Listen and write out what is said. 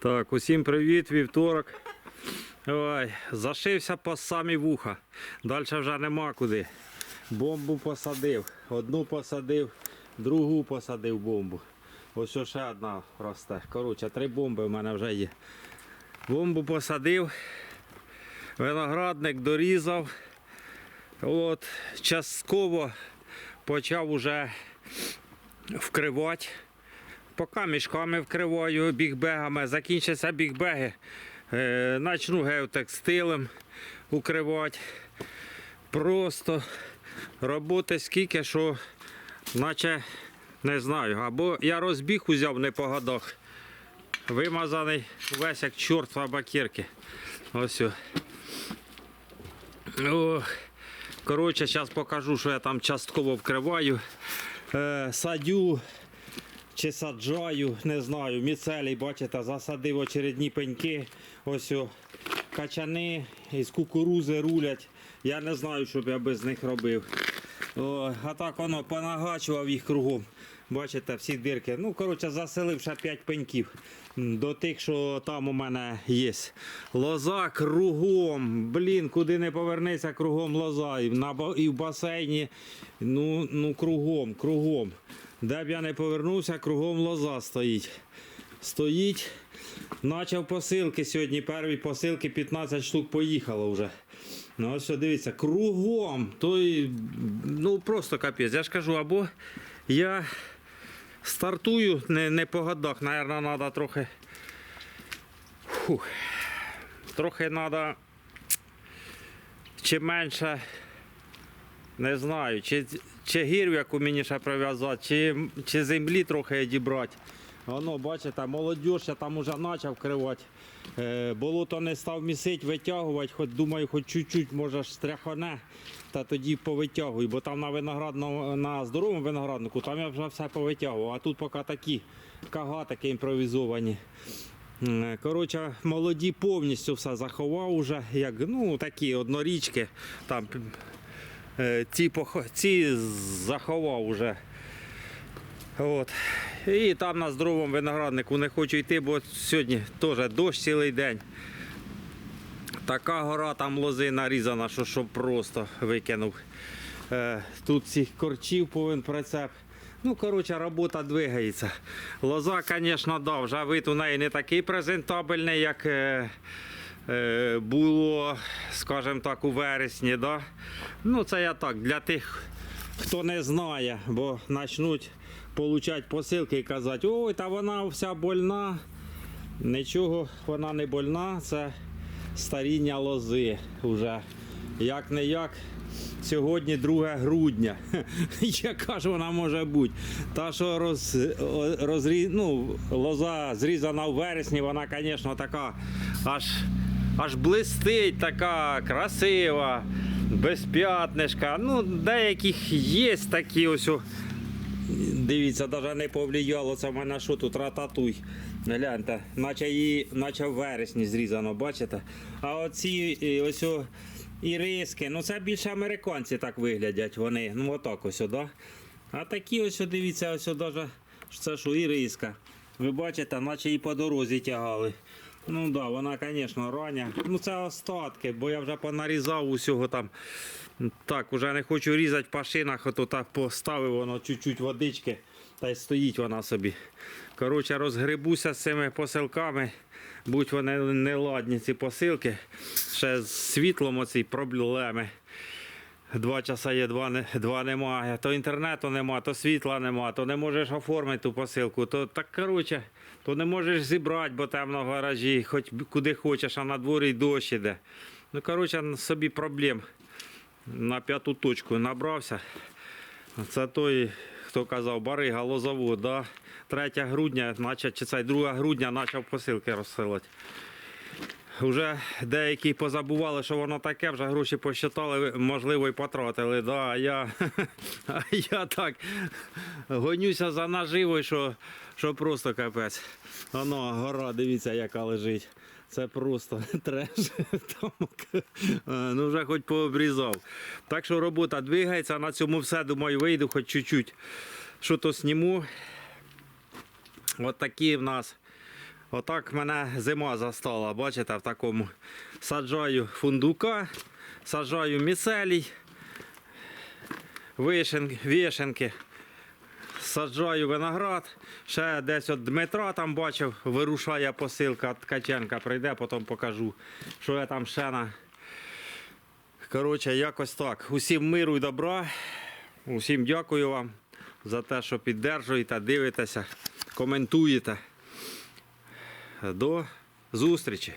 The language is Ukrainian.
Так, усім привіт, вівторок. Ой, зашився по самі вуха. Далі вже нема куди. Бомбу посадив. Одну посадив, другу посадив бомбу. Ось ще одна росте. Коротше, три бомби в мене вже є. Бомбу посадив, виноградник дорізав. От, частково почав уже вкривати. Поки мішками вкриваю бігбегами, закінчаться бігбеги. Е, начну геотекстилем укривати. Просто роботи скільки, що наче не знаю. Або я розбіг узяв не по годах. Вимазаний весь як чорт в абакірки. Ось. о. О, коротше, зараз покажу, що я там частково вкриваю. Е, садю чи саджаю, не знаю, міцелій, бачите, засадив очередні пеньки. Ось о, качани із кукурузи рулять. Я не знаю, що б я без них робив. О, а так воно понагачував їх кругом. Бачите, всі дирки. Ну, коротше, заселив ще 5 пеньків до тих, що там у мене є. Лоза кругом. Блін, куди не повернися, кругом лоза. І, на, і в басейні. Ну, ну кругом, кругом. Де б я не повернувся, кругом лоза стоїть. Стоїть. Начав посилки сьогодні. Перві посилки 15 штук поїхало вже. Ну ось що, дивіться, кругом. Той, ну просто капець. Я ж кажу, або я стартую не, не по годах, Наверно, треба трохи. Фух, трохи треба чи менше. Не знаю, чи, чи гірю, яку мені ще прив'язати, чи, чи землі трохи дібрати. Воно, бачите, молодь, я там уже почав кривати. Е, болото не став місити, витягувати, хоч думаю, хоч чуть-чуть може стряхане, та тоді повитягую, бо там на виноградному, на здоровому винограднику там я вже все повитягував, а тут поки такі кагатики імпровізовані. Коротше, молоді повністю все заховав уже, як ну такі однорічки. Там е, ці, ці заховав уже. От. І там на здоровому винограднику не хочу йти, бо сьогодні теж дощ цілий день. Така гора там лози нарізана, що, що просто викинув. Е, тут цих корчів повинен прицеп. Ну, коротше, робота двигається. Лоза, звісно, да, вже вид у неї не такий презентабельний, як е, е, було, скажімо так, у вересні. Да? Ну, це я так, для тих, хто не знає, бо почнуть получати посилки і казати, ой, та вона вся больна. Нічого вона не больна, це старіння лози вже. Як не як. Сьогодні 2 грудня. Яка ж вона може бути? Та, що роз, о- розрі, ну, лоза зрізана в вересні, вона, звісно, така аж, аж блистить, така красива, без п'ятнишка. Ну, деяких є такі ось. Дивіться, навіть не повлияло в мене що тут рататуй. Гляньте, наче її, наче в вересні зрізано, бачите? А оці ось о, іриски, ну це більше американці так виглядять вони. Ну отак ось, да? А такі ось, дивіться, ось що це що іриска. Ви бачите, наче її по дорозі тягали. Ну так, да, вона, звісно, рання. Ну це остатки, бо я вже понарізав усього там. Так, уже не хочу різати по шинах, ото так поставив воно чуть-чуть водички, та й стоїть вона собі. Коротше, розгребуся з цими посилками, будь вони не ладні ці посилки. Ще з світлом оці проблеми. Два часа є, два, не, два немає. То інтернету нема, то світла нема, то не можеш оформити ту посилку, то так коротше, то не можеш зібрати, бо темно в гаражі, хоч куди хочеш, а на дворі дощ іде. Ну, коротше, собі проблем на п'яту точку набрався. Це той, хто казав, барига лозовод, да? 3 грудня, наче, чи це 2 грудня почав посилки розсилати. Вже деякі позабували, що воно таке, вже гроші посчитали, можливо, і потратили. Да, а, я, я так гонюся за наживою, що, що просто капець. Воно, гора, дивіться, яка лежить. Це просто треш. Е, ну вже хоч пообрізав. Так що робота двигається, на цьому все, думаю, вийду хоч чуть-чуть. Що то сніму. От такі в нас Отак мене зима застала, бачите, в такому. Саджаю фундука, саджаю міцелій, вишен, вишенки, саджаю виноград. Ще десь от Дмитра там бачив, вирушає посилка, Ткаченка прийде, потім покажу, що я там ще на. Коротше, якось так. Усім миру і добра. Усім дякую вам за те, що піддержуєте, дивитеся, коментуєте. До зустрічі!